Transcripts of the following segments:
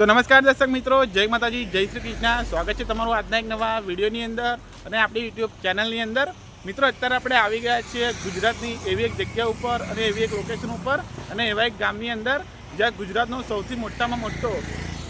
તો નમસ્કાર દર્શક મિત્રો, જય માતાજી, જય શ્રી કૃષ્ણ. સ્વાગત છે તમારું આજના એક નવા વિડીયોની અંદર અને આપણી યુટ્યુબ ચેનલની અંદર. મિત્રો, અત્યારે આપણે આવી ગયા છીએ ગુજરાતની એવી એક જગ્યા ઉપર અને એવી એક લોકેશન ઉપર અને એવા એક ગામની અંદર, જ્યાં ગુજરાતનો સૌથી મોટામાં મોટો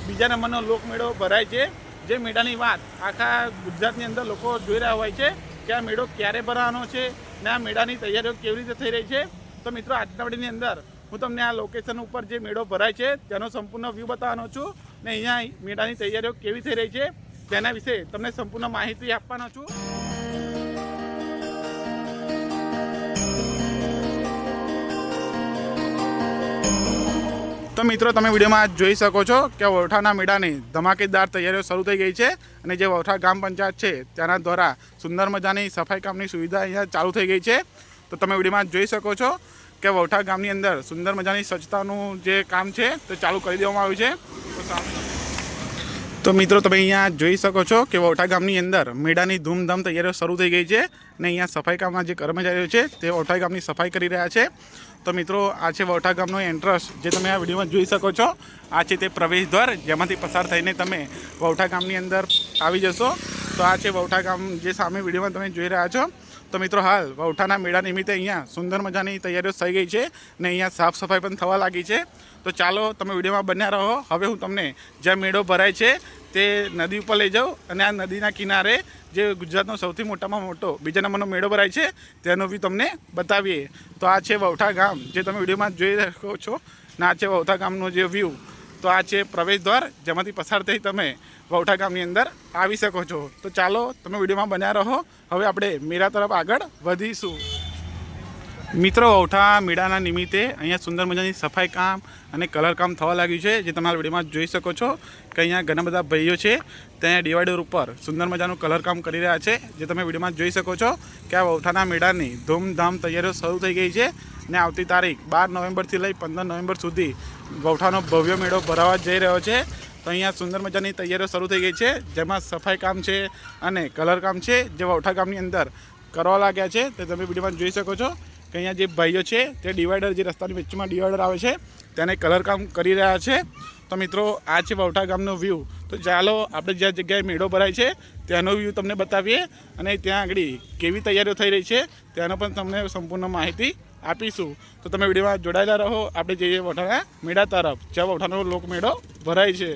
બીજા નંબરનો લોકમેળો ભરાય છે. જે મેળાની વાત આખા ગુજરાતની અંદર લોકો જોઈ રહ્યા હોય છે કે આ મેળો ક્યારે ભરાવાનો છે ને આ મેળાની તૈયારીઓ કેવી રીતે થઈ રહી છે. તો મિત્રો, આજના વિડીયોની અંદર હું તમને આ લોકેશન ઉપર જે મેળો ભરાય છે, તેનો સંપૂર્ણ વ્યૂ બતાવવાનો છું ને અહીંયા મેળાની તૈયારીઓ કેવી થઈ રહી છે, તેના વિશે તમને સંપૂર્ણ માહિતી આપવાનો છું. તો મિત્રો, તમે વિડીયોમાં જોઈ શકો છો કે વૌઠાના મેળાની ધમાકેદાર તૈયારીઓ શરૂ થઈ ગઈ છે અને જે વૌઠા ગ્રામ પંચાયત છે, તેના દ્વારા સુંદર મજાની સફાઈ કામની સુવિધા અહીંયા ચાલુ થઈ ગઈ છે. તો તમે વિડીયોમાં જોઈ શકો છો કે વૌઠા ગામની અંદર સુંદર મજાની સ્વચ્છતાનું જે કામ છે તે ચાલુ કરી દેવામાં આવ્યું છે. તો મિત્રો, તમે અહીંયા જોઈ શકો છો કે વૌઠા ગામની અંદર મેળાની ધૂમધામ તૈયારીઓ શરૂ થઈ ગઈ છે અને અહીંયા સફાઈ કામના જે કર્મચારીઓ છે તે વૌઠા ગામની સફાઈ કરી રહ્યા છે. તો મિત્રો, આ છે વૌઠા ગામનો એન્ટ્રન્સ જે તમે આ વિડીયોમાં જોઈ શકો છો. આ છે તે પ્રવેશ દ્વાર, જેમાંથી પસાર થઈને તમે વવઠા ગામની અંદર આવી જશો. તો આ છે વવઠા ગામ જે સામે વિડીયોમાં તમે જોઈ રહ્યા છો. તો મિત્રો હાલ, વૌઠાના મેળા નિમિત્તે અહીંયા સુંદર મજાની તૈયારીઓ થઈ ગઈ છે ને અહીંયા સાફ સફાઈ પણ થવા લાગી છે. તો ચાલો, તમે વિડીયોમાં બન્યા રહો. હવે હું તમને જ્યાં મેળો ભરાય છે તે નદી ઉપર લઈ જાઉં અને આ નદીના કિનારે જે ગુજરાતનો સૌથી મોટામાં મોટો, બીજા નંબરનો મેળો ભરાય છે, તેનો બી તમને બતાવીએ. તો આ છે વૌઠા ગામ, જે તમે વિડીયોમાં જોઈ શકો છો. ને આ છે વૌઠા ગામનો જે વ્યૂ તો આ છે પ્રવેશ દ્વાર, જેમાંથી પસાર થઈ તમે વૌઠા ગામની અંદર આવી શકો છો. તો ચાલો, તમે વિડીયોમાં બન્યા રહો. હવે આપણે મેળા તરફ આગળ વધીશું. મિત્રો વૌઠા મેળાના નિમિત્તે અહીંયા સુંદર મજાની સફાઈ કામ અને કલર કામ થવા લાગ્યું છે, જે તમારા વિડીયોમાં જોઈ શકો છો કે અહીંયા ઘણા બધા ભાઈઓ છે. ત્યાં ડિવાઈડર ઉપર સુંદર મજાનું કલર કામ કરી રહ્યા છે. જે તમે વિડીયોમાં જોઈ શકો છો કે આ વૌઠાના મેળાની ધૂમધામ તૈયારીઓ શરૂ થઈ ગઈ છે અને આવતી તારીખ બાર નવેમ્બરથી લઈ પંદર નવેમ્બર સુધી વૌઠાનો ભવ્ય મેળો ભરાવા જઈ રહ્યો છે. તો અહીંયા સુંદર મજાની તૈયારીઓ શરૂ થઈ ગઈ છે. જેમાં સફાઈ કામ છે અને કલર કામ છે. જે વૌઠા ગામની અંદર કરવા લાગ્યા છે તે તમે વિડીયોમાં જોઈ શકો છો કે અહીંયા જે ભાઈઓ છે તે ડિવાઈડર જે રસ્તાની વચ્ચેમાં ડિવાઈડર આવે છે તેને કલર કામ કરી રહ્યા છે. તો મિત્રો, આ છે વવઠા ગામનો વ્યૂ તો ચાલો, આપણે જ્યાં જગ્યાએ મેળો ભરાય છે, ત્યાંનો વ્યૂ તમને બતાવીએ અને ત્યાં આગળ કેવી તૈયારીઓ થઈ રહી છે તેનો પણ તમને સંપૂર્ણ માહિતી આપીશું. તો તમે વિડીયોમાં જોડાયેલા રહો. આપણે જઈએ વઠાના મેળા તરફ. જ્યાં વઠાનો લોક મેળો ભરાય છે.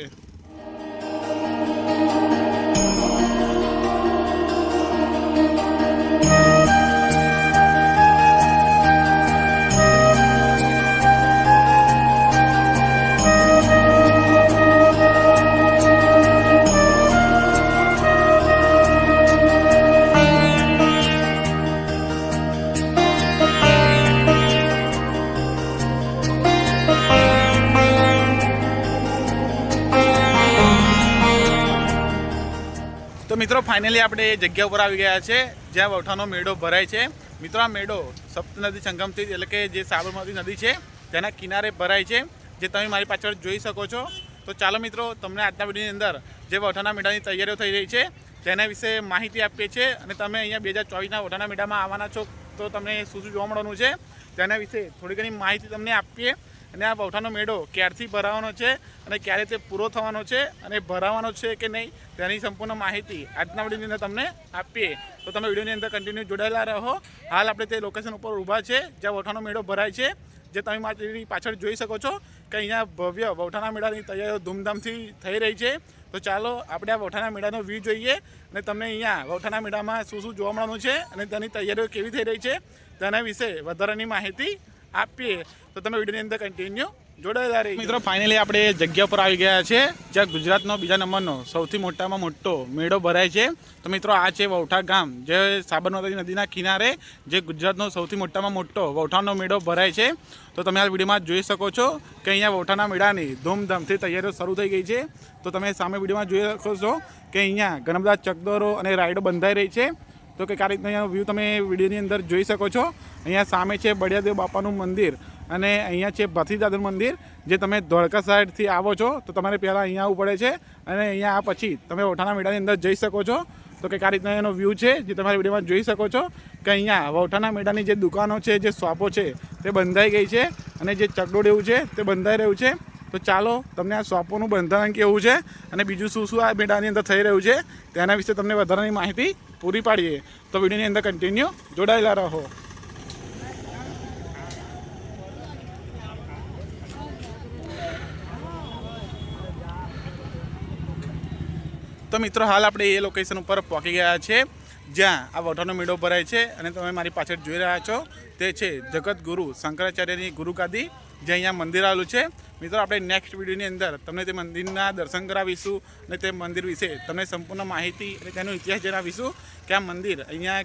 મિત્રો ફાઇનલી આપણે એ જગ્યા ઉપર આવી ગયા છે, જ્યાં વૌઠાનો મેળો ભરાય છે. મિત્રો, આ મેળો સપ્તનદી સંગમથી, એટલે કે જે સાબરમતી નદી છે, તેના કિનારે ભરાય છે. જે તમે મારી પાછળ જોઈ શકો છો. તો ચાલો મિત્રો, તમને આજના વિડીયોની અંદર જે વૌઠાના મેળાની તૈયારીઓ થઈ રહી છે, તેના વિશે માહિતી આપીએ છીએ. અને તમે અહીંયા બે હજાર ચોવીસના વૌઠાના મેળામાં આવવાના છો, તો તમને શું શું જોવા મળવાનું છે, તેના વિશે થોડી ઘણી માહિતી તમને આપીએ. અને આ વૌઠાનો મેળો ક્યારથી ભરાવાનો છે અને ક્યારે તે પૂરો થવાનો છે અને ભરાવાનો છે કે નહીં, તેની સંપૂર્ણ માહિતી આજના વિડીયોની અંદર તમને આપીએ. તો તમે વિડીયોની અંદર કન્ટિન્યુ જોડાયેલા રહો. હાલ આપણે તે લોકેશન ઉપર ઊભા છે, જ્યાં વૌઠાનો મેળો ભરાય છે, જે તમે મારી પાછળ જોઈ શકો છો કે અહીંયા ભવ્ય વૌઠાના મેળાની તૈયારીઓ ધૂમધામથી થઈ રહી છે. તો ચાલો આપણે આ વૌઠાના મેળાનો વ્યૂ જોઈએ અને તમને અહીંયા વૌઠાના મેળામાં શું શું જોવા મળવાનું છે અને તેની તૈયારીઓ કેવી થઈ રહી છે, તેના વિશે વધારાની માહિતી આપીએ, તો તમે વિડીયોની અંદર કન્ટિન્યુ જોડાયેલા રહી મિત્રો ફાઇનલી આપણે જગ્યા પર આવી ગયા છે, જ્યાં ગુજરાતનો બીજા નંબરનો સૌથી મોટામાં મોટો મેળો ભરાય છે. તો મિત્રો, આ છે વૌઠા ગામ, જે સાબરમતી નદીના કિનારે, જે ગુજરાતનો સૌથી મોટામાં મોટો વૌઠાનો મેળો ભરાય છે. તો તમે આ વિડીયોમાં જોઈ શકો છો કે અહીંયા વૌઠાના મેળાની ધૂમધામથી તૈયારીઓ શરૂ થઈ ગઈ છે. તો તમે સામે વિડીયોમાં જોઈ શકો છો કે અહીંયા ઘણા ચકદોરો અને રાઈડો બંધાઈ રહી છે. તો કે આ રીતના વ્યૂ તમે વિડીયોની અંદર જોઈ શકો છો. અહીંયા સામે છે બળિયાદેવ બાપાનું મંદિર અને અહીંયા છે ભથ્થીદાદર મંદિર. જે તમે ધોળકા સાઈડથી આવો છો તો તમારે પહેલાં અહીંયા આવવું પડે છે અને અહીંયા આ પછી તમે ઓઠાના મેળાની અંદર જઈ શકો છો. તો કે આ રીતના એનો વ્યૂ છે જે તમારી વિડીયોમાં જોઈ શકો છો કે અહીંયા વૌઠાના મેળાની જે દુકાનો છે, જે શોપો છે તે બંધાઈ ગઈ છે અને જે ચકડોળ એવું છે તે બંધાઈ રહ્યું છે. તો ચાલો, તમને આ શોપોનું બંધારણ કેવું છે અને બીજું શું શું આ મેળાની અંદર થઈ રહ્યું છે, તેના વિશે તમને વધારાની માહિતી પૂરી પાડીએ. તો વિડીયોની અંદર કન્ટિન્યુ જોડાયેલા રહો. તો મિત્રો, હાલ આપણે એ લોકેશન ઉપર પહોંચી ગયા છે, જ્યાં આ વઢાનો મેળો ભરાય છે અને તમે મારી પાછળ જોઈ રહ્યા છો, તે છે જગત ગુરુ શંકરાચાર્યની ગુરુગાદી જે અહીંયા મંદિર આવેલું છે. મિત્રો, આપણે નેક્સ્ટ વિડીયોની અંદર તમને તે મંદિરના દર્શન કરાવીશું અને તે મંદિર વિશે તમને સંપૂર્ણ માહિતી અને તેનો ઇતિહાસ જણાવીશું કે આ મંદિર અહીંયા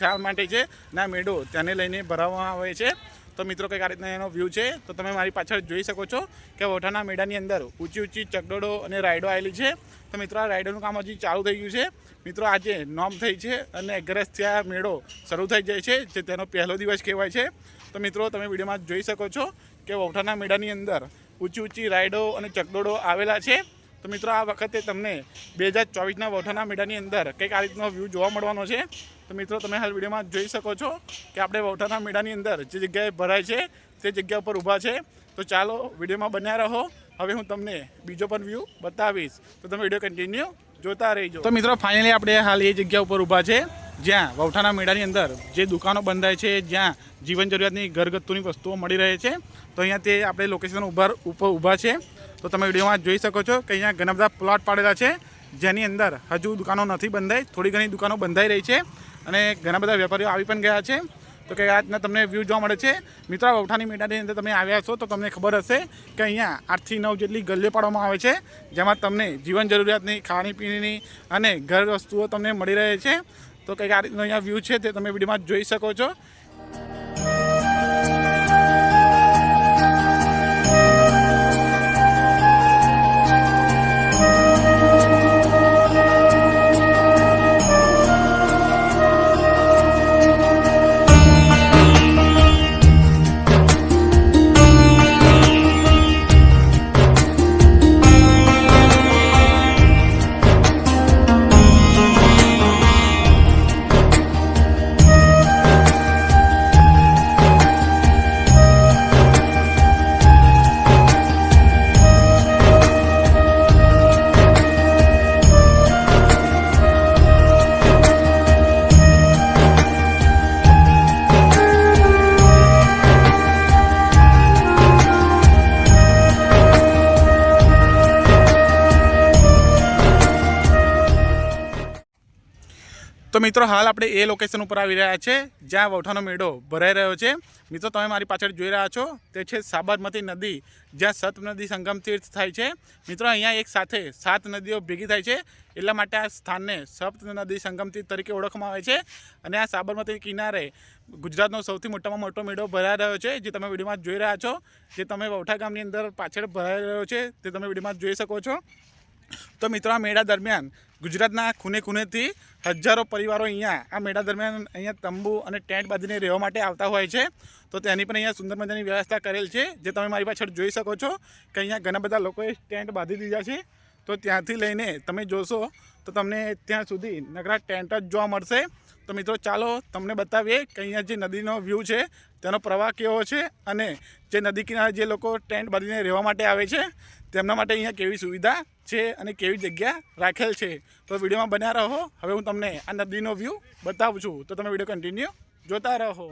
શા માટે છે અને આ મેળો તેને લઈને ભરાવવામાં આવે છે. તો મિત્રો, કંઈક આ રીતના એનો વ્યૂ છે. તો તમે મારી પાછળ જોઈ શકો છો કે વોઠાના મેળાની અંદર ઊંચી ઊંચી ચકડોળો અને રાઈડો આવેલી છે. તો મિત્રો, આ રાઈડોનું કામ હજી ચાલુ થઈ ગયું છે. મિત્રો, આજે નોમ થઈ છે અને અગરસથી આ મેળો શરૂ થઈ જાય છે, જે તેનો પહેલો દિવસ કહેવાય છે. તો મિત્રો, તમે વિડીયોમાં જોઈ શકો છો કે વૌઠાના મેળાની અંદર ઊંચી ઊંચી રાઈડો અને ચકડોળો આવેલા છે. તો મિત્રો, આ વખતે તમને બે હજાર ચોવીસના વૌઠાના મેળાની અંદર કંઈક આ રીતનો વ્યૂ જોવા મળવાનો છે. તો મિત્રો, તમે હાલ વિડીયોમાં જોઈ શકો છો કે આપણે વૌઠાના મેળાની અંદર જે જગ્યાએ ભરાય છે, તે જગ્યા ઉપર ઊભા છે. તો ચાલો વિડીયોમાં બન્યા રહો. હવે હું તમને બીજો પણ વ્યૂ બતાવીશ. તો તમે વીડિયો કન્ટિન્યુ જોતા રહીજો તો મિત્રો ફાઇનલી આપણે હાલ એ જગ્યા ઉપર ઊભા છે, જ્યાં વૌઠાના મેળાની અંદર જે દુકાનો બંધાય છે, જ્યાં જીવન જરૂરિયાતની ઘરગથ્થુની વસ્તુઓ મળી રહે છે, તો અહીંયા તે આપણે લોકેશન ઉપર ઉપર ઊભા છે. તો તમે વિડીયોમાં જોઈ શકો છો કે અહીંયા ઘણા બધા પ્લોટ પાડેલા છે, જેની અંદર હજુ દુકાનો નથી બંધાઈ, થોડી ઘણી દુકાનો બંધાઈ રહી છે અને ઘણા બધા વેપારીઓ આવી પણ ગયા છે. તો કે આજના તમને વ્યૂ જોવા મળે છે. મિત્રો વૌઠાની મેળાની અંદર તમે આવ્યા છો તો તમને ખબર હશે કે અહીંયા આઠથી નવ જેટલી ગલ્લીઓ પાડવામાં આવે છે, જેમાં તમને જીવન જરૂરિયાતની ખાણી પીણીની અને ઘર વસ્તુઓ તમને મળી રહે છે. તો કંઈક આ રીતનો અહીંયા વ્યૂ છે તે તમે વિડીયોમાં જોઈ શકો છો. તો મિત્રો, હાલ આપણે એ લોકેશન ઉપર આવી રહ્યા છે, જ્યાં વૌઠાનો મેળો ભરાઈ રહ્યો છે. મિત્રો, તમે મારી પાછળ જોઈ રહ્યા છો, તે છે સાબરમતી નદી, જ્યાં સત નદી સંગમ તીર્થ થાય છે. મિત્રો, અહીંયા એક સાથે સાત નદીઓ ભેગી થાય છે, એટલા માટે આ સ્થાનને સપ્ત નદી સંગમ તીર્થ તરીકે ઓળખવામાં આવે છે. અને આ સાબરમતી કિનારે ગુજરાતનો સૌથી મોટામાં મોટો મેળો ભરાઈ રહ્યો છે, જે તમે વિડીયોમાં જોઈ રહ્યા છો, જે તમે વૌઠા ગામની અંદર પાછળ ભરાઈ રહ્યો છે, તે તમે વિડીયોમાં જોઈ શકો છો. તો મિત્રો, આ મેળા દરમિયાન ગુજરાતના ખૂને ખૂનેથી હજારો પરિવારો અહીંયા આ મેળા દરમિયાન અહીંયા તંબુ અને ટેન્ટ બાંધીને રહેવા માટે આવતા હોય છે. તો તેની પણ અહીંયા સુંદર મજાની વ્યવસ્થા કરેલ છે. જે તમે મારી પાછળ જોઈ શકો છો કે અહીંયા ઘણા બધા લોકોએ ટેન્ટ બાંધી દીધા છે. તો ત્યાંથી લઈને તમે જોશો તો તમને ત્યાં સુધી નકરા ટેન્ટ જ જોવા મળશે. તો મિત્રો ચાલો તમને બતાવીએ કે અહીંયા જે નદીનો વ્યૂ છે, તેનો પ્રવાહ કેવો છે અને જે નદી કિનારે જે લોકો ટેન્ટ બાંધીને રહેવા માટે આવે છે, તેમના માટે અહીંયા કેવી સુવિધા છે અને કેવી જગ્યા રાખેલ છે. તો વિડીયોમાં બન્યા રહો. હવે હું તમને આ નદીનો વ્યૂ બતાવું છું. તો તમે વીડિયો કન્ટિન્યુ જોતા રહો.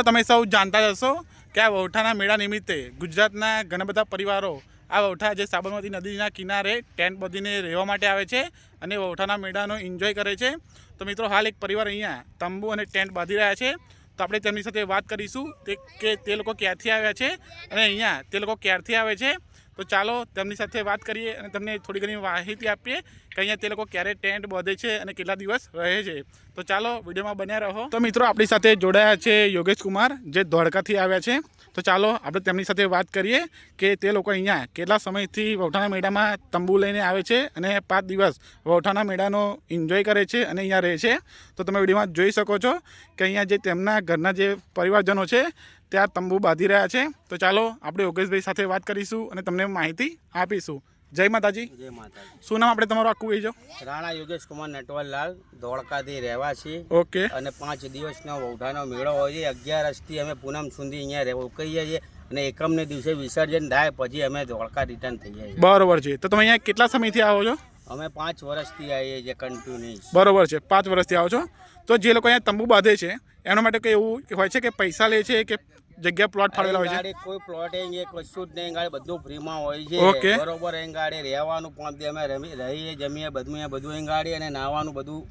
મિત્રો, તમે સૌ જાણતા જ હશો કે આ વૌઠાના મેળા નિમિત્તે ગુજરાતના ઘણા બધા પરિવારો આ વૌઠા જે સાબરમતી નદીના કિનારે ટેન્ટ બાંધીને રહેવા માટે આવે છે અને વૌઠાના મેળાનો એન્જોય કરે છે. તો મિત્રો, હાલ એક પરિવાર અહીંયા તંબુ અને ટેન્ટ બાંધી રહ્યા છે. તો આપણે તેમની સાથે વાત કરીશું તે કે તે લોકો ક્યાંથી આવ્યા છે અને અહીંયા તે લોકો ક્યારથી આવે છે. તો ચાલો તેમની સાથે વાત કરીએ અને તમને થોડી ઘણી માહિતી આપીએ કે અહીંયા તે લોકો ક્યારે ટેન્ટ બાંધે છે અને કેટલા દિવસ રહે છે. તો ચાલો વિડીયોમાં બન્યા રહો. તો મિત્રો આપણી સાથે જોડાયા છે યોગેશ કુમાર, જે ધોળકાથી આવ્યા છે. તો ચાલો આપણે તેમની સાથે વાત કરીએ કે તે લોકો અહીંયા કેટલા સમયથી વૌઠાના મેળામાં તંબુ લઈને આવે છે અને પાંચ દિવસ વૌઠાના મેળાનો એન્જોય કરે છે અને અહીંયા રહે છે. તો તમે વિડીયોમાં જોઈ શકો છો કે અહીંયા જે તેમના ઘરના જે પરિવારજનો છે ત્યાં તંબુ બાંધી રહ્યા છે. તો ચાલો આપણે યોગેશભાઈ સાથે વાત કરીશું અને તમને માહિતી આપીશું. જય માતાજી. જય માતાજી. શું નામ આપણે તમારું આખું કહીજો? રાણા યોગેશ કુમાર નટવરલાલ ધોળકાથી રહેવાસી. ઓકે. અને પાંચ દિવસનો વૌઢાનો મેળો હોય છે. અગિયારસથી અમે પૂનમ સુધી અહીંયા રહેવું કહીએ છીએ અને એકમને દિવસે વિસર્જન થાય પછી અમે ધોળકા રિટર્ન થઈ જઈએ. બરોબર છે. તો તમે અહીંયા કેટલા સમયથી આવો છો? અમે પાંચ વર્ષથી આવીએ છીએ કન્ટિન્યુઅસ બરોબર છે. પાંચ વર્ષથી આવો છો. તો જે લોકો અહીંયા તંબુ બાંધે છે એના માટે કંઈ એવું હોય છે કે પૈસા લે છે કે જગ્યા પ્લોટ ફાળવેલા હોય છે? કોઈ પ્લોટ એ કશું જ નહીં ગાડી બધું ફ્રીમાં હોય. છે. બરોબર એ ગાડી રહેવાનું પણ અમે રહીએ જમીએ બધું બધું એ ગાડી અને નાહવાનું બધું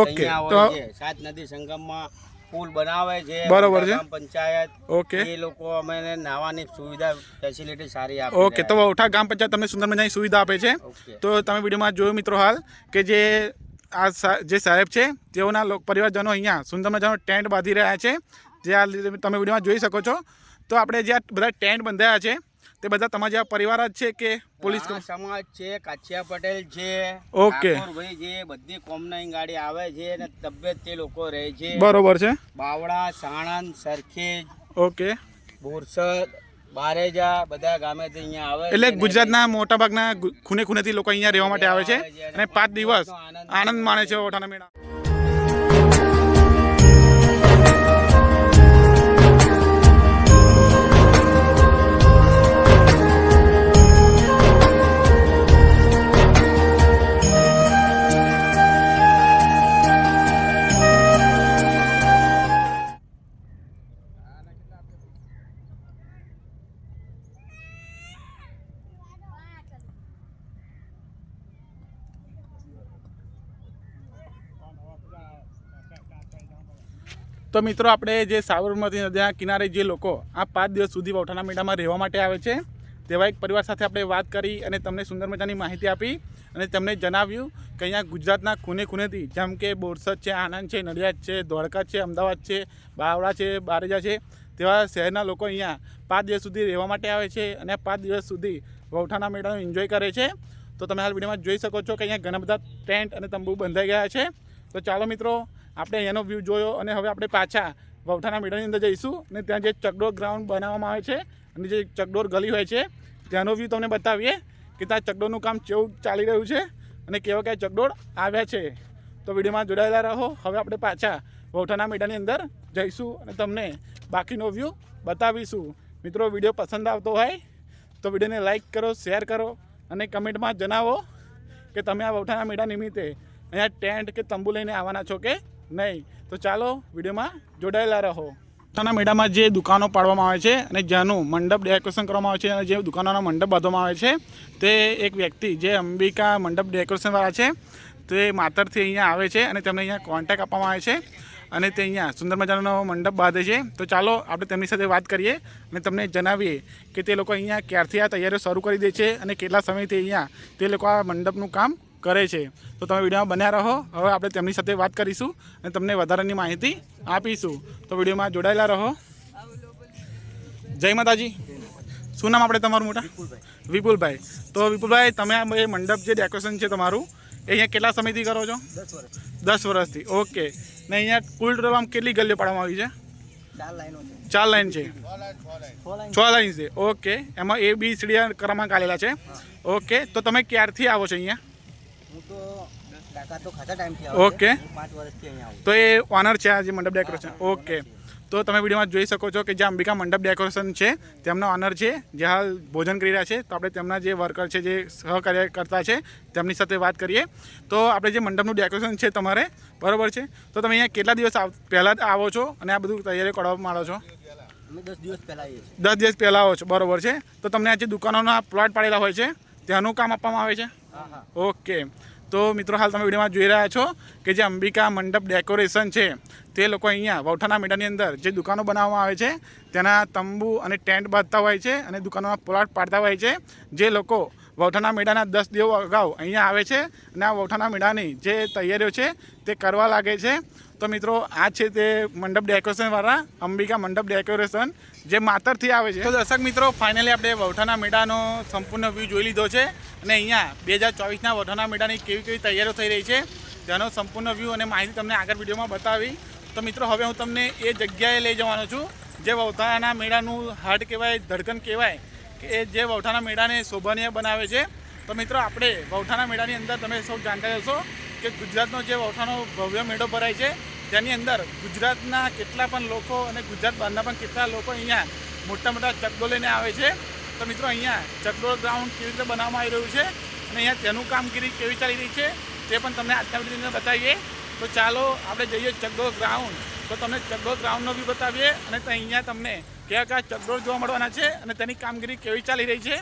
ઓકે તો સાત નદી સંગમમાં પુલ બનાવે છે બરોબર છે. પંચાયત. ઓકે એ લોકો અમે નાવાની સુવિધા ફેસિલિટી સારી આપે ઓકે તો ઉઠા ગ્રામ પંચાયત તમને સુંદર મજાની સુવિધા આપે છે. તો તમે વિડીયોમાં જોયું મિત્રો હાલ કે જે આ જે સાહેબ છે તેઓના લોક પરિવારજનો અહીંયા સુંદર મજાનો ટેન્ટ બાંધી રહ્યા છે. જે આ તમે વિડીયોમાં જોઈ શકો છો. તો આપણે જે બધા ટેન્ટ બંધાયા છે તે બધા તમારા જેવા પરિવાર જ છે કે પોલીસ સમાજ છે કાછિયા પટેલ છે ઓકે. ભાઈ છે બધી કોમનાઈ ગાડી આવે છે અને તબિયત તે લોકો રહે છે. બરોબર છે. બાવડા સાણંદ સરખેજ ઓકે. બોરસદ બારેજા બધા ગામેથી અહીંયા આવે એટલે ગુજરાતના મોટા ભાગના ખૂને ખૂણેથી લોકો અહીંયા રહેવા માટે આવે છે અને પાંચ દિવસ આનંદ માણે છે ઓઠાના મેળા. તો મિત્રો, આપણે જે સાબરમતી નદીના કિનારે જે લોકો આ પાંચ દિવસ સુધી વૌઠાના મેળામાં રહેવા માટે આવે છે, તેવા એક પરિવાર સાથે આપણે વાત કરી અને તમને સુંદર મજાની માહિતી આપી અને તમને જણાવ્યું કે અહીંયા ગુજરાતના ખૂને ખૂનેથી જેમ કે બોરસદ છે, આણંદ છે, નડિયાદ છે ધોળકા છે, અમદાવાદ છે, બાવળા છે, બારેજા છે, તેવા શહેરના લોકો અહીંયા પાંચ દિવસ સુધી રહેવા માટે આવે છે અને પાંચ દિવસ સુધી વૌઠાના મેળાનો એન્જોય કરે છે. તો તમે હાલ વિડીયોમાં જોઈ શકો છો કે અહીંયા ઘણા બધા ટેન્ટ અને તંબુ બંધાઈ ગયા છે. તો ચાલો મિત્રો આપણે એનો વ્યૂ જોયો અને હવે આપણે પાછા વવઠાના મેળાની અંદર જઈશું અને ત્યાં જે ચકડોર ગ્રાઉન્ડ બનાવવામાં આવે છે અને જે ચકડોર ગલી હોય છે, ત્યાંનો વ્યૂ તમને બતાવીએ કે ત્યાં ચકડોરનું કામ કેવું ચાલી રહ્યું છે અને કેવા કયા ચકડોળ આવ્યા છે. તો વિડીયોમાં જોડાયેલા રહો. હવે આપણે પાછા વવઠાના મેળાની અંદર જઈશું અને તમને બાકીનો વ્યૂ બતાવીશું. મિત્રો, વીડિયો પસંદ આવતો હોય તો વિડીયોને લાઇક કરો શેર કરો અને કમેન્ટમાં જણાવો કે તમે આ વવઠાના મેળા નિમિત્તે અહીંયા ટેન્ટ કે તંબુ લઈને આવવાના છો કે નહીં. તો ચાલો વિડીયોમાં જોડાયેલા રહો. પોતાના મેળામાં જે દુકાનો પાડવામાં આવે છે અને જ્યાંનું મંડપ ડેકોરેશન કરવામાં આવે છે અને જે દુકાનોના મંડપ બાંધવામાં આવે છે, તે એક વ્યક્તિ જે અંબિકા મંડપ ડેકોરેશનવાળા છે, તે માતરથી અહીંયા આવે છે અને તેમને અહીંયા કોન્ટેક આપવામાં આવે છે અને તે અહીંયા સુંદર મજાનો મંડપ બાંધે છે. તો ચાલો આપણે તેમની સાથે વાત કરીએ અને તમને જણાવીએ કે તે લોકો અહીંયા ક્યારથી આ તૈયારીઓ શરૂ કરી દે છે અને કેટલા સમયથી અહીંયા તે લોકો આ મંડપનું કામ કરે છે. તો તમે વિડીયોમાં બન્યા રહો. હવે આપણે તેમની સાથે વાત કરીશું અને તમને વધારાની માહિતી આપીશું. તો વિડીયોમાં જોડાયેલા રહો. જય માતાજી. શું નામ આપણે તમારું મોટા? વિપુલભાઈ. તો વિપુલભાઈ તમે આ એ મંડપ જે ડેકોરેશન છે તમારું એ અહીંયા કેટલા સમયથી કરો છો? દસ વર્ષથી. ઓકે. ને અહીંયા કુલ ટોટલ આમ કેટલી ગલીઓ પાડવામાં આવી છે? ચાર ચાર લાઈન છે. છ છ લાઈન છે. ઓકે. એમાં એ બી સીડી ક્રમાંક આવેલા છે. ઓકે. તો તમે ક્યારથી આવો છો અહીંયા? ઓકે. તો એ ઓનર છે આજે મંડપ ડેકોરેશન ઓકે તો તમે વિડીયોમાં જોઈ શકો છો કે જે અંબિકા મંડપ ડેકોરેશન છે તેમના ઓનર છે જે હાલ ભોજન કરી રહ્યા છે. તો આપણે તેમના જે વર્કર છે જે સહકાર્યકર્તા છે તેમની સાથે વાત કરીએ. તો આપણે જે મંડપનું ડેકોરેશન છે તમારે બરોબર છે? તો તમે અહીંયા કેટલા દિવસ પહેલાં આવો છો અને આ બધું તૈયારી કરવા માંડો છો? દસ દિવસ પહેલા આવીએ છીએ. દસ દિવસ પહેલાં આવો છો બરોબર છે? તો તમને આ જે દુકાનોના પ્લોટ પાડેલા હોય છે ત્યાંનું કામ આપવામાં આવે છે? ઓકે. તો મિત્રો, હાલ તમે વિડીયોમાં જોઈ રહ્યા છો કે જે અંબિકા મંડપ ડેકોરેશન છે, તે લોકો અહીંયા વૌઠાના મેળાની અંદર જે દુકાનો બનાવવામાં આવે છે, તેના તંબુ અને ટેન્ટ બાંધતા હોય છે અને દુકાનોમાં પ્લોટ પાડતા હોય છે, જે લોકો વૌઠાના મેળાના દસ દિવસ અગાઉ અહીંયા આવે છે અને આ વૌઠાના મેળાની જે તૈયારીઓ છે તે કરવા લાગે છે. તો મિત્રો, આ છે તે મંડપ ડેકોરેશનવાળા અંબિકા મંડપ ડેકોરેશન જે માતરથી આવે છે. તો દર્શક મિત્રો ફાઇનલી આપણે વૌઠાના મેળાનો સંપૂર્ણ વ્યૂ જોઈ લીધો છે અને અહીંયા બે હજાર ચોવીસના વૌઠાના મેળાની કેવી કેવી તૈયારીઓ થઈ રહી છે તેનો સંપૂર્ણ વ્યૂ અને માહિતી તમને આગળ વિડીયોમાં બતાવી. તો મિત્રો, હવે હું તમને એ જગ્યાએ લઈ જવાનો છું જે વૌઠાના મેળાનું હાર્ટ કહેવાય, ધડકન કહેવાય કે જે વૌઠાના મેળાને શોભનીય બનાવે છે. તો મિત્રો, આપણે વૌઠાના મેળાની અંદર તમે સૌ જાણતા હશો કે ગુજરાતનો જે વૌઠાનો ભવ્ય મેળો ભરાય છે, તેની અંદર ગુજરાતના કેટલા પણ લોકો અને ગુજરાત બહારના પણ કેટલા લોકો અહીંયા મોટા મોટા ચકડો લઈને આવે છે. તો મિત્રો, અહીંયા ચકડો ગ્રાઉન્ડ કેવી રીતે બનાવવામાં આવી રહ્યું છે અને અહીંયા તેનું કામગીરી કેવી ચાલી રહી છે, તે પણ તમને આજના વિડીયોની બતાવીએ. તો ચાલો, આપણે જઈએ ચકડો ગ્રાઉન્ડ. તો તમને ચકડો ગ્રાઉન્ડનો બી બતાવીએ અને અહીંયા તમને કયા કયા ચકડોળ જોવા મળવાના છે અને તેની કામગીરી કેવી ચાલી રહી છે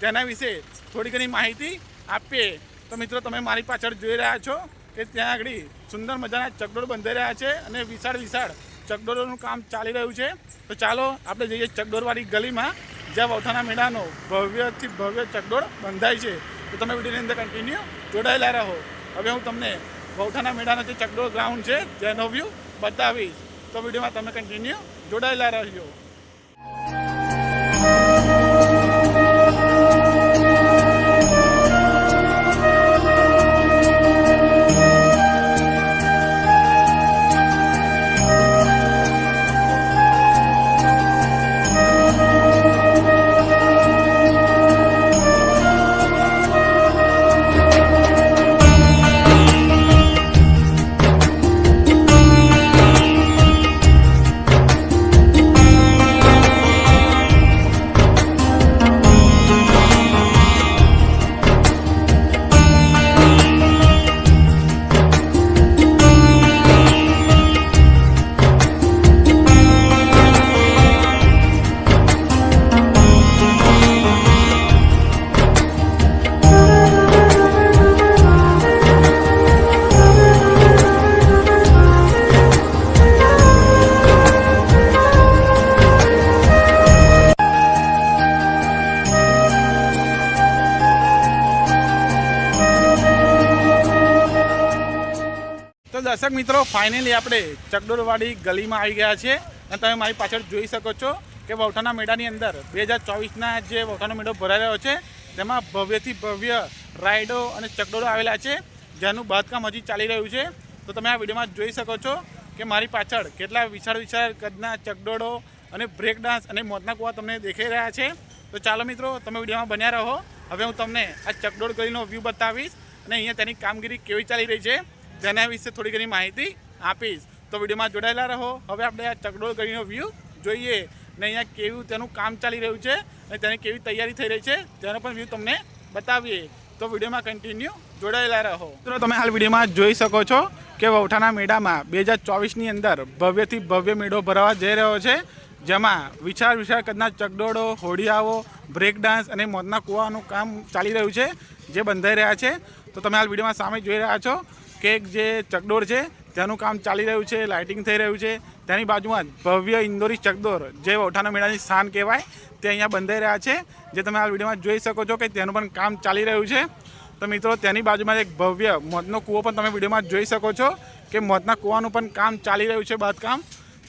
તેના વિશે થોડી ઘણી માહિતી આપીએ. તો મિત્રો, તમે મારી પાછળ જોઈ રહ્યા છો કે ત્યાં આગળ સુંદર મજાના ચકડોળ બંધાઈ રહ્યા છે અને વિશાળ વિશાળ ચકડોળનું કામ ચાલી રહ્યું છે. તો ચાલો, આપણે જઈએ ચકડોળવાળી ગલીમાં, જ્યાં વૌઠાના મેળાનો ભવ્યથી ભવ્ય ચકડોળ બંધાય છે. તો તમે વિડીયોની અંદર કન્ટિન્યુ જોડાયેલા રહો. હવે હું તમને વૌઠાના મેળાનો જે ચકડોળ ગ્રાઉન્ડ છે, તેનો વ્યૂ બતાવીશ. તો વિડીયોમાં તમે કન્ટિન્યુ જોડાયેલા રહ્યો દર્શક મિત્રો ફાઇનલી આપણે ચકડોરવાડી ગલીમાં આવી ગયા છે અને તમે મારી પાછળ જોઈ શકો છો કે વૌઠાના મેળાની અંદર બે હજાર ચોવીસના જે વૌઠાનો મેળો ભરાઈ રહ્યો છે, તેમાં ભવ્યથી ભવ્ય રાઈડો અને ચકડોળો આવેલા છે, જેનું બાંધકામ હજી ચાલી રહ્યું છે. તો તમે આ વિડીયોમાં જોઈ શકો છો કે મારી પાછળ કેટલા વિશાળ વિશાળ કદના ચકડોળો અને બ્રેક ડાન્સ અને મોતના કુવા તમને દેખાઈ રહ્યા છે. તો ચાલો મિત્રો, તમે વિડીયોમાં બન્યા રહો. હવે હું તમને આ ચકડોળ ગલીનો વ્યૂ બતાવીશ અને અહીંયા તેની કામગીરી કેવી ચાલી રહી છે. તેના વિશે થોડી ઘણી માહિતી આપીશ. તો વિડીયોમાં જોડાયેલા રહો. હવે આપણે આ ચકડોળ ગલીનો વ્યૂ જોઈએ ને અહીંયા કેવું તેનું કામ ચાલી રહ્યું છે અને તેની કેવી તૈયારી થઈ રહી છે તેનો પણ વ્યૂ તમને બતાવીએ. તો વિડીયોમાં કન્ટિન્યુ જોડાયેલા રહો. મિત્રો, તમે હાલ વિડીયોમાં જોઈ શકો છો કે વૌઠાના મેળામાં બે હજાર ચોવીસની અંદર ભવ્યથી ભવ્ય મેળો ભરાવા જઈ રહ્યો છે, જેમાં વિશાળ વિશાળ કદના ચકડોળો, હોડિયાઓ બ્રેક ડાન્સ અને મોતના કૂવાનું કામ ચાલી રહ્યું છે, જે બંધાઈ રહ્યા છે. તો તમે હાલ વિડીયોમાં સામે જોઈ રહ્યા છો કે જે ચકડોળ છે તેનું કામ ચાલી રહ્યું છે લાઇટિંગ થઈ રહ્યું છે. તેની બાજુમાં ભવ્ય ઇન્દોરી ચકડોર જે વૌઠાના મેળાની શાન કહેવાય, તે અહીંયા બંધાઈ રહ્યા છે. જે તમે આ વિડીયોમાં જોઈ શકો છો કે તેનું પણ કામ ચાલી રહ્યું છે. તો મિત્રો તેની બાજુમાં એક ભવ્ય મોતનો કૂવો પણ તમે વિડીયોમાં જોઈ શકો છો કે મોતના કૂવાનું પણ કામ ચાલી રહ્યું છે બાંધકામ.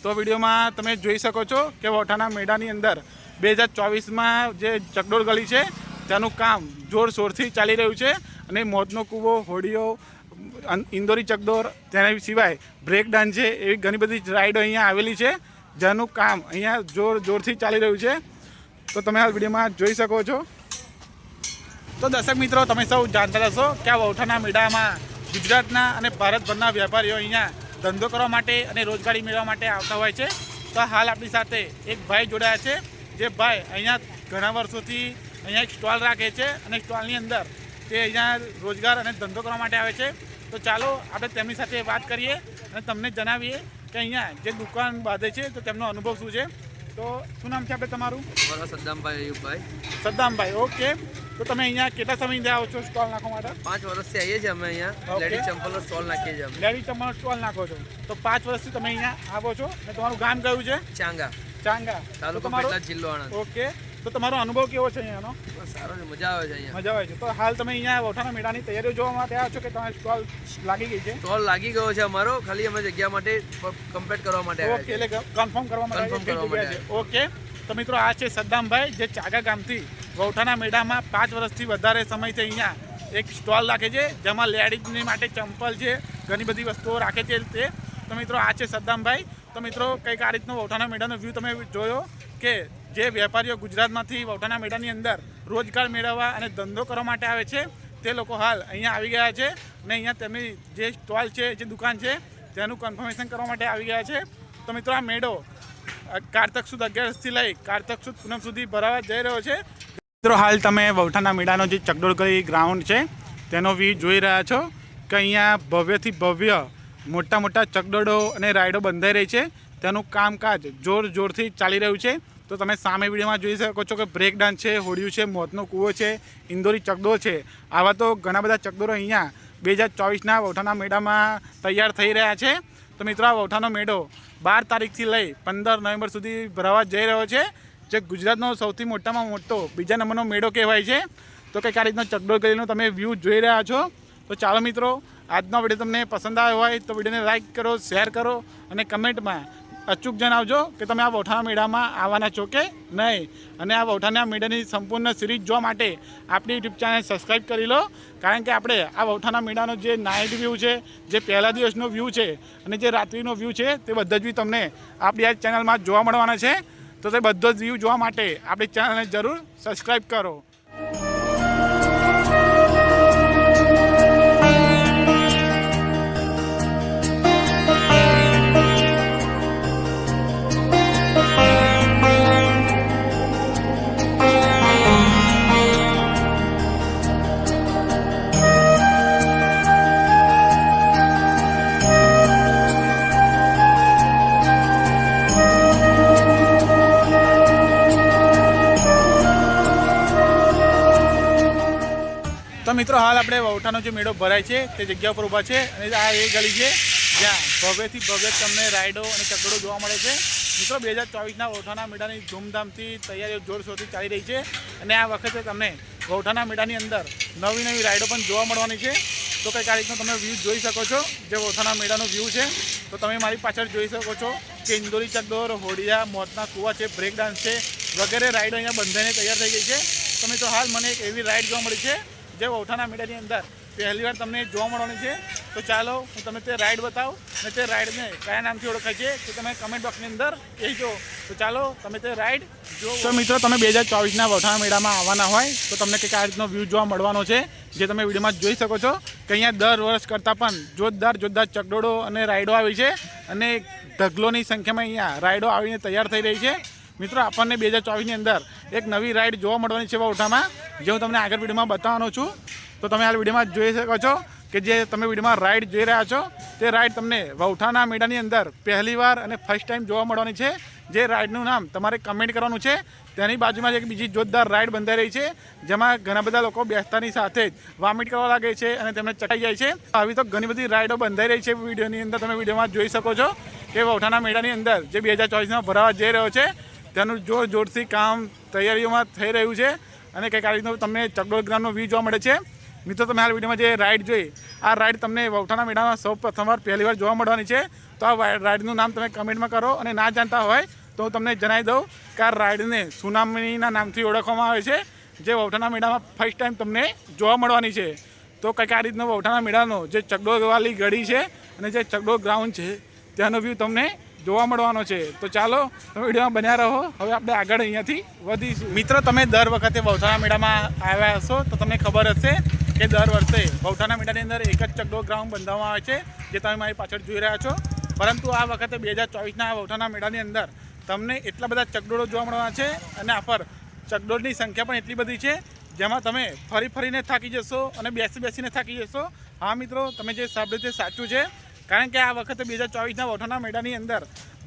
તો વિડીયોમાં તમે જોઈ શકો છો કે વૌઠાના મેળાની અંદર બે હજાર ચોવીસમાં જે ચકડોળ ગલી છે તેનું કામ જોરશોરથી ચાલી રહ્યું છે અને મોતનો કૂવો, હોડીઓ ઇન્દોરી ચકડોર તેના સિવાય બ્રેક ડાન્સ છે એવી ઘણી બધી રાઈડો અહીંયા આવેલી છે, જેનું કામ અહીંયા જોર જોરથી ચાલી રહ્યું છે. તો તમે આ વિડીયોમાં જોઈ શકો છો. તો દર્શક મિત્રો, તમે સૌ જાણતા હશો કે આ વૌઠાના મેળામાં ગુજરાતના અને ભારતભરના વેપારીઓ અહીંયા ધંધો કરવા માટે અને રોજગારી મેળવવા માટે આવતા હોય છે. તો હાલ આપણી સાથે એક ભાઈ જોડાયા છે, જે ભાઈ અહીંયા ઘણા વર્ષોથી અહીંયા એક સ્ટોલ રાખે છે અને સ્ટોલની અંદર તે અહીંયા રોજગાર અને ધંધો કરવા માટે આવે છે. તો ચાલો આપણે તેમની સાથે વાત કરીએ અને તમને જણાવીએ કે અહીંયા જે દુકાન બાંધે છે તો તેમનો અનુભવ શું છે? તો શું નામ છે આપણે તમારું? મારો સદ્દામભાઈ અયુબભાઈ. સદ્દામભાઈ ઓકે. તો તમે અહીંયા કેટલા સમયથી આવો છો સ્ટોલ નાખવા માટે? પાંચ વર્ષથી આવીએ છીએ અમે અહીંયા. લેડી ચંપલનો સ્ટોલ નાખીએ છીએ લેડી તમારો સ્ટોલ નાખો છો. તો પાંચ વર્ષથી તમે અહીંયા આવો છો અને તમારું ગામ કયું છે? ચાંગા. ચાંગા. તાલુકો જિલ્લો આણંદ. ઓકે. તો તમારો અનુભવ કેવો છે અહીંયાનો? સારો છે મજા આવે છે અહીંયા. મજા આવે છે. તો હાલ તમે અહીંયા વોઠાના મેળાની તૈયારીઓ જોવા માટે આવ્યા છો કે તમારે સ્ટોલ લાગી ગઈ છે? સ્ટોલ લાગી ગયો છે અમારો. ખાલી અમે જગ્યા માટે કમ્પ્લીટ કરવા માટે ઓકે એટલે કન્ફર્મ કરવા માટે કન્ફર્મ કરવા માટે ઓકે. તો મિત્રો આ છે સદ્દામભાઈ જે ચાગા ગામથી વૌઠાના મેળામાં પાંચ વર્ષથી વધારે સમયથી અહીંયા એક સ્ટોલ રાખે છે જેમાં લેડીઝની માટે ચંપલ છે ઘણી બધી વસ્તુઓ રાખે છે તે. તો મિત્રો આ છે સદ્દામભાઈ. તો મિત્રો કંઈક આ રીતનો વૌઠાના મેળાનો વ્યૂ તમે જોયો કે જે વેપારીઓ ગુજરાતમાંથી વૌઠાના મેળાની અંદર રોજગાર મેળવવા અને ધંધો કરવા માટે આવે છે, તે લોકો હાલ અહીંયા આવી ગયા છે અને અહીંયા તેમની જે સ્ટોલ છે, જે દુકાન છે, તેનું કન્ફર્મેશન કરવા માટે આવી ગયા છે. તો મિત્રો, આ મેળો કારતક સુદ અગિયારસથી લઈ કારતક સુદ પૂનમ સુધી ભરાવા જઈ રહ્યો છે. મિત્રો, હાલ તમે વૌઠાના મેળાનો જે ચકડોળકરી ગ્રાઉન્ડ છે, તેનો વ્યૂ જોઈ રહ્યા છો કે અહીંયા ભવ્યથી ભવ્ય મોટા મોટા ચકડોળો અને રાઈડો બંધાઈ રહી છે. તેનું કામકાજ જોર જોરથી ચાલી રહ્યું છે. તો તમે સામે વિડીયોમાં જોઈ શકો છો કે બ્રેક ડાન્સ છે, હોડિયું છે, મોતનો કૂવો છે, ઇન્દોરી ચકડોળ છે. આવા તો ઘણા બધા ચકડોળો અહીંયા બે હજાર ચોવીસના વૌઠાના મેળામાં તૈયાર થઈ રહ્યા છે. તો મિત્રો, આ વૌઠાનો મેળો બાર તારીખથી લઈ પંદર નવેમ્બર સુધી ભરાવા જઈ રહ્યો છે, જે ગુજરાતનો સૌથી મોટામાં મોટો, બીજા નંબરનો મેળો કહેવાય છે. તો કંઈક આ રીતનો ચકડોળ ગલીનો તમે વ્યૂ જોઈ રહ્યા છો. તો ચાલો મિત્રો, આજનો વીડિયો તમને પસંદ આવ્યો હોય તો વિડીયોને લાઇક કરો, શેર કરો અને કમેન્ટમાં અચૂક જણાવજો કે તમે આ વૌઠાના મેળામાં આવવાના છો કે નહીં. અને આ વૌઠાના મેળાની સંપૂર્ણ સિરીઝ જોવા માટે આપણી યુટ્યુબ ચેનલ સબસ્ક્રાઈબ કરી લો. કારણ કે આપણે આ વૌઠાના મેળાનો જે નાઇટ વ્યૂ છે, જે પહેલા દિવસનો વ્યૂ છે, અને જે રાત્રિનો વ્યૂ છે, તે બધા જ વ્યૂ તમને આપણી આ ચેનલમાં જોવા મળવાના છે. તો તે બધો જ વ્યૂ જોવા માટે આપણી ચેનલને જરૂર સબસ્ક્રાઈબ કરો. આપણે વૌઠાનો જે મેળો ભરાય છે, તે જગ્યા ઉપર ઊભા છે અને આ એ ગલી છે, જ્યાં ભવ્યથી ભવ્ય તમને રાઈડો અને ચકડો જોવા મળે છે. મિત્રો, બે હજાર ચોવીસના વૌઠાના મેળાની ધૂમધામથી તૈયારીઓ જોરશોરથી ચાલી રહી છે અને આ વખતે તમને વૌઠાના મેળાની અંદર નવી નવી રાઈડો પણ જોવા મળવાની છે. તો કંઈક આ રીતનો તમે વ્યૂ જોઈ શકો છો, જે વૌઠાના મેળાનો વ્યૂ છે. તો તમે મારી પાછળ જોઈ શકો છો કે ઇન્દોરી ચકડોર, હોડિયા, મોતના કૂવા છે બ્રેક ડાન્સ છે વગેરે રાઈડો અહીંયા બંધાઈને તૈયાર થઈ ગઈ છે. તો મિત્રો, હાલ મને એક એવી રાઈડ જોવા મળી છે. જે વૌઠાના મેળાની અંદર. પહેલી વાર તમને જોવા મળવાની છે. તો ચાલો, હું તમને તે રાઈડ બતાવું અને તે રાઈડને કયા નામથી ઓળખાય છે તે તમે કમેન્ટ બોક્સની અંદર કહેજો. તો ચાલો, તમે તે રાઈડ જો તો મિત્રો, તમે બે હજાર ચોવીસના વૌઠાના મેળામાં આવવાના હોય, તો તમને કંઈક આ રીતનો વ્યૂ જોવા મળવાનો છે, જે તમે વિડીયોમાં જોઈ શકો છો કે અહીંયા દર વર્ષ કરતાં પણ જોરદાર જોરદાર ચકડોળો અને રાઈડો આવી છે અને ઢગલોની સંખ્યામાં અહીંયા રાઈડો આવીને તૈયાર થઈ રહી છે. મિત્રો, આપણને બે હજાર ચોવીસની અંદર એક નવી રાઈડ જોવા મળવાની છે વૌઠામાં જે હું તમને આગળ વિડીયોમાં બતાવવાનો છું. તો તમે આ વિડીયોમાં જોઈ શકો છો કે જે તમે વિડીયોમાં રાઈડ જોઈ રહ્યા છો, તે રાઈડ તમને વઉઠાના મેળાની અંદર પહેલીવાર અને ફર્સ્ટ ટાઈમ જોવા મળવાની છે. જે રાઈડનું નામ તમારે કમેન્ટ કરવાનું છે. તેની બાજુમાં જ એક બીજી જોરદાર રાઈડ બંધાઈ રહી છે, જેમાં ઘણા બધા લોકો બેસતાની સાથે જ વોમિટ કરવા લાગે છે અને તેમને ચટાઈ જાય છે. આવી તો ઘણી બધી રાઈડો બંધાઈ રહી છે વિડીયોની અંદર, તમે વિડીયોમાં જોઈ શકો છો કે વૌઠાના મેળાની અંદર જે બે હજાર ચોવીસમાં ભરાવા જઈ રહ્યો છે તેનું જોર જોરથી કામ તૈયારીઓમાં થઈ રહ્યું છે અને કંઈક આ રીતનું તમને ચકડોળ ગ્રામનો વ્યૂ જોવા મળે છે. મિત્રો, તમે હાલ વિડીયોમાં જે રાઈડ જોઈ, આ રાઈડ તમને વૌઠાના મેળામાં સૌ પ્રથમવાર પહેલીવાર જોવા મળવાની છે. તો આ રાઈડનું નામ તમે કમેન્ટમાં કરો અને ના જાણતા હોય તો હું તમને જણાવી દઉં કે આ રાઈડને સુનામીના નામથી ઓળખવામાં આવે છે, જે વૌઠાના મેળામાં ફર્સ્ટ ટાઈમ તમને જોવા મળવાની છે. તો કંઈક આ રીતનો વૌઠાના મેળાનો જે ચકડોળવાળી ગળી છે અને જે ચકડોળ ગ્રાઉન્ડ છે ત્યાંનો વ્યૂ તમને જોવા મળવાનો છે. તો ચાલો, તમે વિડીયોમાં બન્યા રહો. હવે આપણે આગળ અહીંયાથી વધીશું. મિત્રો, તમે દર વખતે વૌઠાના મેળામાં આવ્યા હશો, તો તમને ખબર હશે કે દર વર્ષે વૌઠાના મેળાની અંદર એક જ ચકડો ગ્રાઉન્ડ બંધાવવામાં આવે છે, જે તમે મારી પાછળ જોઈ રહ્યા છો. પરંતુ આ વખતે બે હજાર ચોવીસના વૌઠાના મેળાની અંદર તમને એટલા બધા ચકડોળો જોવા મળવાના છે અને આ પર ચકડોળની સંખ્યા પણ એટલી બધી છે, જેમાં તમે ફરી ફરીને થાકી જશો અને બેસી બેસીને થાકી જશો. હા મિત્રો, તમે જે સાંભળ્યું તે સાચું છે. કારણ કે આ વખતે બે હજાર ચોવીસના વઠાના મેળાની અંદર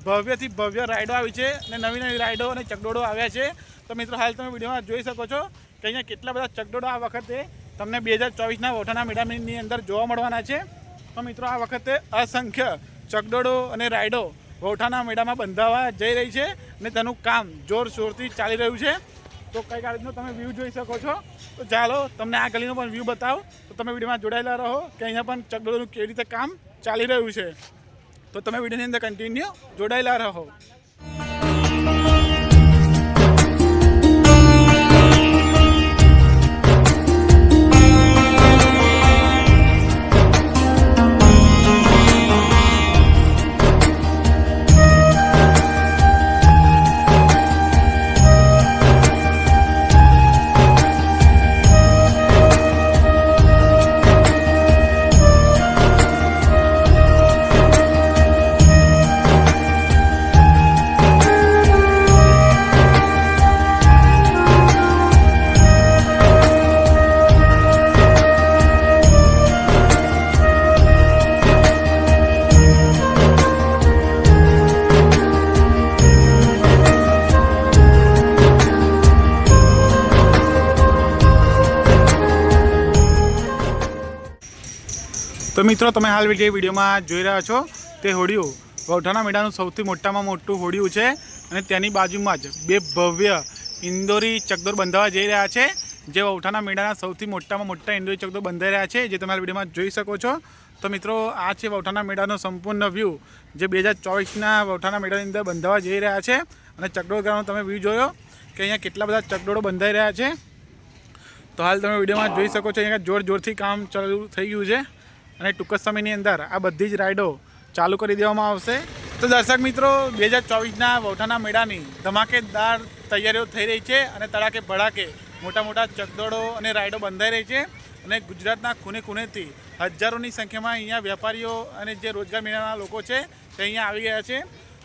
ભવ્યથી ભવ્ય રાઇડો આવી છે અને નવી નવી રાઇડો અને ચકડોળો આવ્યા છે. તો મિત્રો, હાલ તમે વિડીયોમાં જોઈ શકો છો કે અહીંયા કેટલા બધા ચકડોળો આ વખતે તમને બે હજાર ચોવીસના વોઠાના મેળાની અંદર જોવા મળવાના છે. તો મિત્રો, આ વખતે અસંખ્ય ચકડોળો અને રાઇડો વૌઠાના મેળામાં બંધાવા જઈ રહી છે અને તેનું કામ જોરશોરથી ચાલી રહ્યું છે. તો કઈ રીતનો તમે વ્યૂ જોઈ શકો છો. તો ચાલો, તમને આ ગલીનો પણ વ્યૂ બતાવો. તો તમે વિડીયોમાં જોડાયેલા રહો કે અહીંયા પણ ચકડોળનું કેવી રીતે કામ ચાલી રહ્યું છે. તો તમે વિડીયોની અંદર કન્ટિન્યુ જોડાયેલા રહો. મિત્રો, તમે હાલ જે વિડીયોમાં જોઈ રહ્યા છો તે હોડિયું. વૌઠાના મેળાનું સૌથી મોટામાં મોટું હોડિયું છે અને તેની બાજુમાં જ બે ભવ્ય ઇન્દોરી ચકદોર બંધાવા જઈ રહ્યા છે, જે વૌઠાના મેળાના સૌથી મોટામાં મોટા ઇન્દોરી ચકદોર બંધાઈ રહ્યા છે, જે તમે હાલ વિડીયોમાં જોઈ શકો છો. તો મિત્રો, આ છે વૌઠાના મેળાનો સંપૂર્ણ વ્યૂ જે બે હજાર ચોવીસના વૌઠાના મેળાની અંદર બંધાવા જઈ રહ્યા છે. અને ચકડોળ ગામનો તમે વ્યૂ જોયો કે અહીંયા કેટલા બધા ચકડોળો બંધાઈ રહ્યા છે. તો હાલ તમે વિડીયોમાં જોઈ શકો છો, અહીંયા જોર જોરથી કામ ચાલુ થઈ ગયું છે. અને ટૂંક જ સમયની અંદર આ બધી જ રાઇડો ચાલુ કરી દેવામાં આવશે. તો દર્શક મિત્રો, બે હજાર ચોવીસના વૌઠાના મેળાની ધમાકેદાર તૈયારીઓ થઈ રહી છે અને તડાકે ભડાકે મોટા મોટા ચકદોડો અને રાઇડો બંધાઈ રહી છે અને ગુજરાતના ખૂને ખૂનેથી હજારોની સંખ્યામાં અહીંયા વેપારીઓ અને જે રોજગાર મેળાના લોકો છે તે અહીંયા આવી ગયા છે.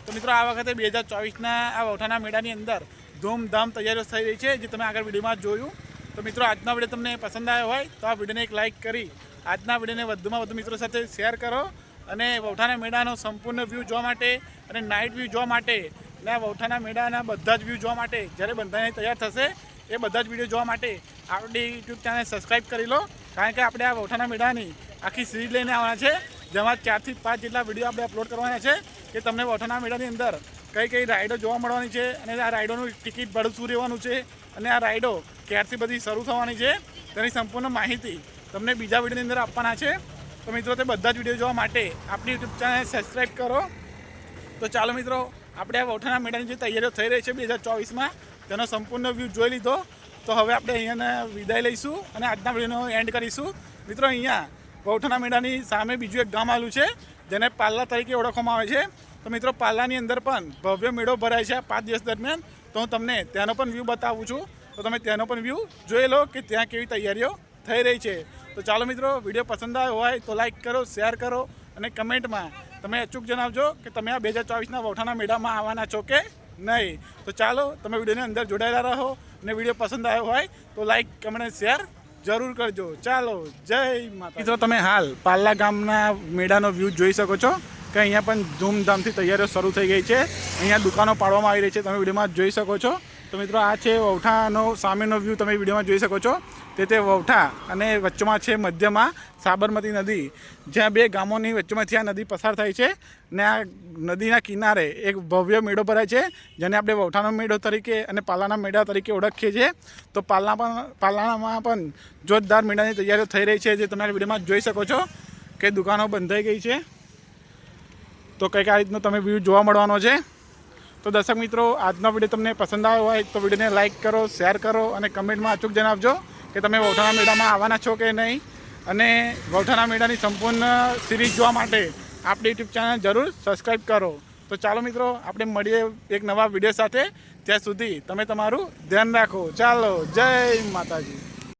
તો મિત્રો, આ વખતે બે હજાર ચોવીસના આ વૌઠાના મેળાની અંદર ધૂમધામ તૈયારીઓ થઈ રહી છે, જે તમે આગળ વિડીયોમાં જોયું. તો મિત્રો, આજનો વીડિયો તમને પસંદ આવ્યો હોય તો આ વિડીયોને એક લાઇક કરી આજના વિડીયોને વધુમાં વધુ મિત્રો સાથે શેર કરો અને વૌઠાના મેળાનો સંપૂર્ણ વ્યૂ જોવા માટે અને નાઇટ વ્યૂ જોવા માટે અને આ વૌઠાના મેળાના બધા જ વ્યૂ જોવા માટે જ્યારે બંધાઈને તૈયાર થશે એ બધા જ વીડિયો જોવા માટે આપણી યુટ્યુબ ચેનલ સબસ્ક્રાઈબ કરી લો. કારણ કે આપણે આ વૌઠાના મેળાની આખી સિરીઝ લઈને આવવાના છે, જેમાં ચારથી પાંચ જેટલા વીડિયો આપણે અપલોડ કરવાના છે, કે તમને વૌઠાના મેળાની અંદર કઈ કઈ રાઇડો જોવા મળવાની છે અને આ રાઇડોનું ટિકિટ ભાડું રહેવાનું છે અને આ રાઇડો ક્યારથી બધી શરૂ થવાની છે તેની સંપૂર્ણ માહિતી તમને બીજા વિડીયોની અંદર આપવાના છે. તો મિત્રો, તે બધા જ વીડિયો જોવા માટે આપણી યુટ્યુબ ચેનલને સબસ્ક્રાઈબ કરો. તો ચાલો મિત્રો, આપણે આ વૌઠાના મેળાની જે તૈયારીઓ થઈ રહી છે બે હજાર ચોવીસમાં, તેનો સંપૂર્ણ વ્યૂ જોઈ લીધો. તો હવે આપણે અહીંયાને વિદાય લઈશું અને આજના વિડીયોનો એન્ડ કરીશું. મિત્રો, અહીંયા વૌઠાના મેળાની સામે બીજું એક ગામ આવેલું છે, જેને પાલ્લા તરીકે ઓળખવામાં આવે છે. તો મિત્રો પાલ્લાની અંદર પણ ભવ્ય મેળો ભરાય છે આ પાંચ દિવસ દરમિયાન. તો હું તમને ત્યાંનો પણ વ્યૂ બતાવું છું. તો તમે ત્યાંનો પણ વ્યૂ જોઈ લો કે ત્યાં કેવી તૈયારીઓ થઈ રહી છે. તો ચાલો મિત્રો, વીડિયો પસંદ આવ્યો હોય તો લાઈક કરો શેર કરો અને કમેન્ટમાં તમે અચૂક જણાવજો કે તમે આ બે હજાર ચોવીસના વૌઠાના મેળામાં આવવાના છો કે નહીં. તો ચાલો, તમે વિડીયોની અંદર જોડાયેલા રહો અને વીડિયો પસંદ આવ્યો હોય તો લાઈક કમેન્ટ શેર જરૂર કરજો. ચાલો, જય માતા મિત્રો, તમે હાલ પાલ્લા ગામના મેળાનો વ્યૂ જોઈ શકો છો કે અહીંયા પણ ધૂમધામથી તૈયારીઓ શરૂ થઈ ગઈ છે. અહીંયા દુકાનો પાડવામાં આવી રહી છે, તમે વિડીયોમાં જોઈ શકો છો. તો મિત્રો આ છે વૌઠાનો સામેનો વ્યૂ તમે વિડીયોમાં જોઈ શકો છો. તે તે વૌઠા અને વચ્ચેમાં છે મધ્યમાં સાબરમતી નદી. જ્યાં બે ગામોની વચ્ચેમાંથી આ નદી પસાર થાય છે ને આ નદીના કિનારે એક ભવ્ય મેળો ભરાય છે, જેને આપણે વૌઠાનો મેળો તરીકે અને પાલાના મેળા તરીકે ઓળખીએ છીએ. તો પાલના પણ પાલાનામાં પણ જોરદાર મેળાની તૈયારીઓ થઈ રહી છે, જે તમે વિડીયોમાં જોઈ શકો છો કે દુકાનો બંધાઈ ગઈ છે. તો કંઈક આ રીતનો તમે વ્યૂ જોવા મળવાનો છે. તો દર્શક મિત્રો, આજનો વીડિયો તમને પસંદ આવ્યો હોય તો વિડીયોને લાઇક કરો, શેર કરો અને કમેન્ટમાં અચૂક જણાવજો કે તમે વૌઠાના મેળામાં આવવાના છો કે નહીં. અને વૌઠાના મેળાની સંપૂર્ણ સિરીઝ જોવા માટે આપણી યુટ્યુબ ચેનલ જરૂર સબસ્ક્રાઈબ કરો. તો ચાલો મિત્રો, આપણે મળીએ એક નવા વીડિયો સાથે. ત્યાં સુધી તમે તમારું ધ્યાન રાખો. ચાલો, જય માતાજી.